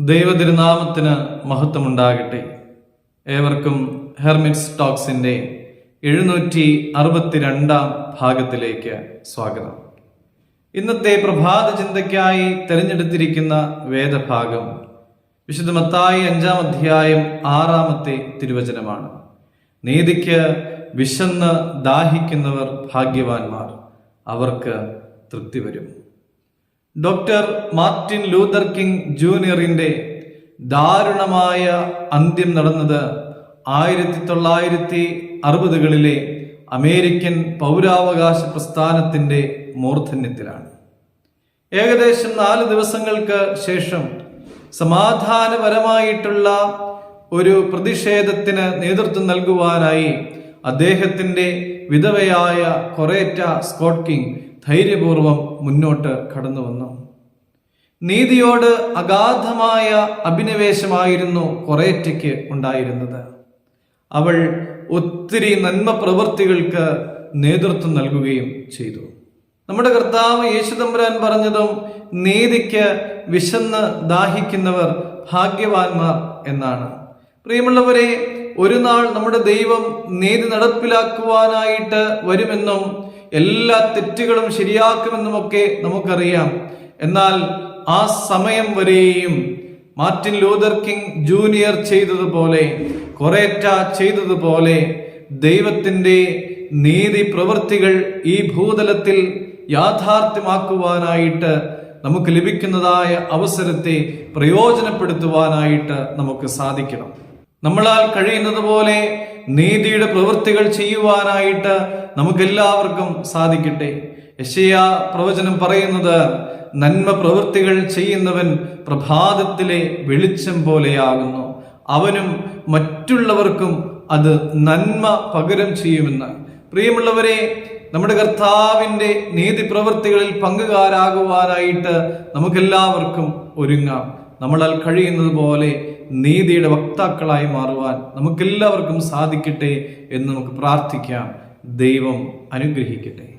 ദൈവതിരുനാമത്തിന് മഹത്വമുണ്ടാകട്ടെ. ഏവർക്കും ഹെർമിറ്റ്സ് ടോക്സിന്റെ എഴുന്നൂറ്റി അറുപത്തിരണ്ടാം ഭാഗത്തിലേക്ക് സ്വാഗതം. ഇന്നത്തെ പ്രഭാത ചിന്തയ്ക്കായി തിരഞ്ഞെടുത്തിരിക്കുന്ന വേദഭാഗം വിശുദ്ധമത്തായി അഞ്ചാം അധ്യായം ആറാമത്തെ തിരുവചനമാണ്. നീതിക്ക് വിശന്ന് ദാഹിക്കുന്നവർ ഭാഗ്യവാന്മാർ അവർക്ക് തൃപ്തി വരും. ഡോക്ടർ മാർട്ടിൻ ലൂതർ കിങ് ജൂനിയറിന്റെ ദാരുണമായ അന്ത്യം നടന്നത് ആയിരത്തി തൊള്ളായിരത്തി അറുപതുകളിലെ അമേരിക്കൻ പൗരാവകാശ പ്രസ്ഥാനത്തിന്റെ മൂർധന്യത്തിലാണ്. ഏകദേശം നാല് ദിവസങ്ങൾക്ക് ശേഷം സമാധാനപരമായിട്ടുള്ള ഒരു പ്രതിഷേധത്തിന് നേതൃത്വം നൽകുവാനായി അദ്ദേഹത്തിന്റെ വിധവയായ കൊറേറ്റ സ്കോട്ട് കിങ് ധൈര്യപൂർവം മുന്നോട്ട് കടന്നു വന്നു. നീതിയോട് അഗാധമായ അഭിനിവേശമായിരുന്നു കൊറേറ്റയ്ക്ക് ഉണ്ടായിരുന്നത്. അവൾ ഒത്തിരി നന്മ പ്രവൃത്തികൾക്ക് നേതൃത്വം നൽകുകയും ചെയ്തു. നമ്മുടെ കർത്താവ് യേശുദമ്പുരാൻ പറഞ്ഞതും നീതിക്ക് വിശന്ന് ദാഹിക്കുന്നവർ ഭാഗ്യവാന്മാർ എന്നാണ്. പ്രിയമുള്ളവരെ ഒരു നാൾ നമ്മുടെ ദൈവം നീതി നടപ്പിലാക്കുവാനായിട്ട് വരുമെന്നും എല്ലാ തെറ്റുകളും ശരിയാക്കുമെന്നുമൊക്കെ നമുക്കറിയാം. എന്നാൽ ആ സമയം വരെയും മാർട്ടിൻ ലൂതർ കിങ് ജൂനിയർ ചെയ്തതുപോലെ കൊറേറ്റ ചെയ്തതുപോലെ ദൈവത്തിന്റെ നീതി പ്രവൃത്തികൾ ഈ ഭൂതലത്തിൽ യാഥാർത്ഥ്യമാക്കുവാനായിട്ട് നമുക്ക് ലഭിക്കുന്നതായ അവസരത്തെ പ്രയോജനപ്പെടുത്തുവാനായിട്ട് നമുക്ക് സാധിക്കണം. നമ്മളാൽ കഴിയുന്നത് പോലെ നീതിയുടെ പ്രവൃത്തികൾ ചെയ്യുവാനായിട്ട് നമുക്കെല്ലാവർക്കും സാധിക്കട്ടെ. യശയ പ്രവചനം പറയുന്നത് നന്മ പ്രവൃത്തികൾ ചെയ്യുന്നവൻ പ്രഭാതത്തിലെ വെളിച്ചം പോലെയാകുന്നു. അവനും മറ്റുള്ളവർക്കും അത് നന്മ പകരം ചെയ്യുമെന്ന്. പ്രിയമുള്ളവരെ നമ്മുടെ കർത്താവിന്റെ നീതി പ്രവൃത്തികളിൽ പങ്കുകാരാകുവാനായിട്ട് നമുക്കെല്ലാവർക്കും ഒരുങ്ങാം. നമ്മളാൽ കഴിയുന്നത് പോലെ നീതിയുടെ വക്താക്കളായി മാറുവാൻ നമുക്കെല്ലാവർക്കും സാധിക്കട്ടെ എന്ന് നമുക്ക് പ്രാർത്ഥിക്കാം. ദൈവം അനുഗ്രഹിക്കട്ടെ.